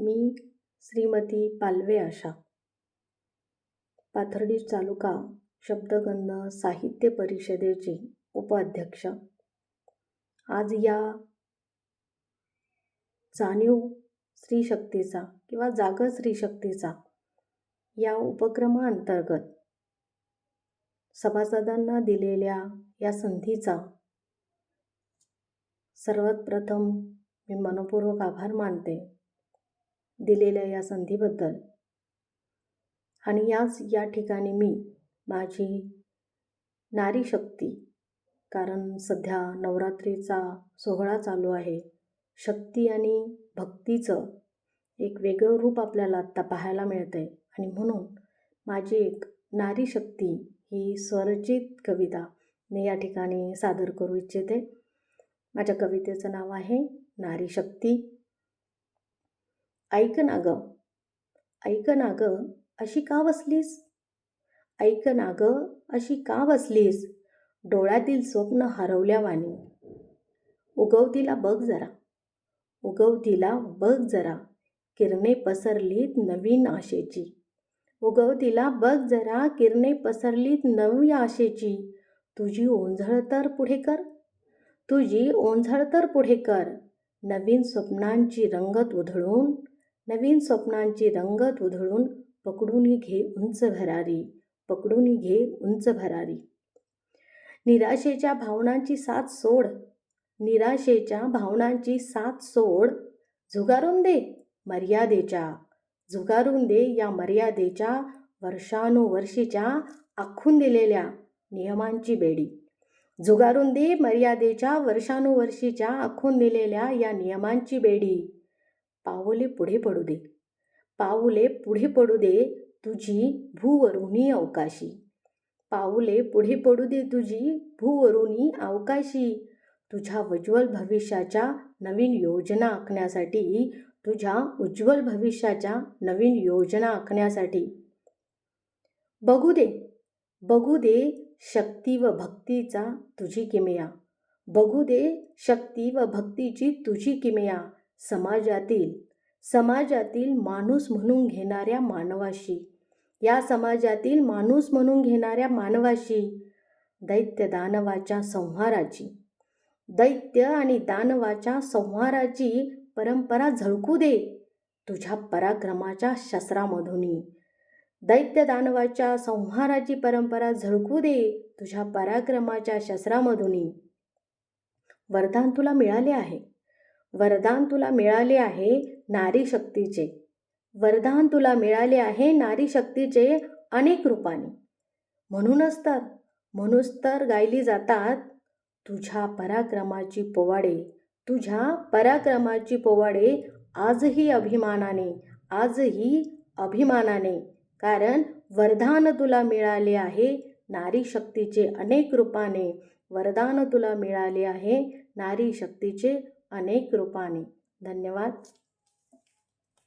मी श्रीमती पालवे आशा. पाथर्डी तालुका शब्दगंध साहित्य परिषदेची उपाध्यक्ष. आज या जाणीव स्त्रीशक्तीचा किंवा जागर स्त्रीशक्तीचा या उपक्रमाअंतर्गत सभासदांना दिलेल्या या संधीचा सर्वात प्रथम मी मनपूर्वक आभार मानते. दिलेल्या या संधीबद्दल. आणि याच या ठिकाणी मी माझी नारी शक्ती कारण सध्या नवरात्रीचा सोहळा चालू आहे शक्ती आणि भक्तीचं एक वेगळं रूप आपल्याला आत्ता पाहायला मिळतं आहे आणि म्हणून माझी एक नारी शक्ती ही स्वरचित कविता मी या ठिकाणी सादर करू इच्छिते. माझ्या कवितेचं नाव आहे नारी शक्ती. ऐक ना ग. ऐक ना ग. अशी का बसलीस? ऐक ना ग. अशी का बसलीस? डोळ्यातील स्वप्न हरवल्यावानी उगवतीला बघ जरा. उगवतीला बघ जरा. किरणे पसरलीत नवीन आशेची. उगवतीला बघ जरा. किरणे पसरलीत नवी आशेची. तुझी ओंझळ तर पुढे कर. तुझी ओंझळ तर पुढे कर. नवीन स्वप्नांची रंगत उधळून नवीन स्वप्नांची रंगत उधळून पकडून घे उंच भरारी पकडून घे उंच भरारी. निराशेच्या भावनांची साथ सोड निराशेच्या भावनांची साथ सोड. झुगारून दे मर्यादेच्या झुगारून दे या मर्यादेच्या वर्षानुवर्षीच्या आखून दिलेल्या नियमांची बेडी. झुगारून दे मर्यादेच्या वर्षानुवर्षीच्या आखून दिलेल्या या नियमांची बेडी. पाऊले पुढे पडू दे. पाऊले पुढे पडू दे तुझी भूवरुणी अवकाशी. पाऊले पुढे पडू दे तुझी भूवरुणी अवकाशी. तुझ्या उज्ज्वल भविष्याच्या नवीन योजना आखण्यासाठी तुझ्या उज्ज्वल भविष्याच्या नवीन योजना आखण्यासाठी. बघू दे बघू दे शक्ती व भक्तीचा तुझी किमया. बघू दे शक्ती व भक्तीची तुझी किमया. समाजातील समाजातील माणूस म्हणून घेणाऱ्या मानवाशी. या समाजातील माणूस म्हणून घेणाऱ्या मानवाशी दैत्य दानवाच्या संहाराची. दैत्य आणि दानवाच्या संहाराची परंपरा झळकू दे तुझ्या पराक्रमाच्या शस्त्रामधूनही. दैत्य दानवाच्या संहाराची परंपरा झळकू दे तुझ्या पराक्रमाच्या शस्त्रामधूनही. वरदान तुला मिळाले आहे. वरदान तुला मिळाले आहे नारी शक्तीचे. वरदान तुला मिळाले आहे नारी शक्तीचे अनेक रूपाने. म्हणूनच तर म्हणूनच तर गायली जातात तुझ्या पराक्रमाची पोवाडे. तुझ्या पराक्रमाची पोवाडे आजही अभिमानाने आजही अभिमानाने. कारण वरदान तुला मिळाले आहे नारी शक्तीचे अनेक रूपाने. वरदान तुला मिळाले आहे नारी शक्तीचे अनेक रूपाने. धन्यवाद.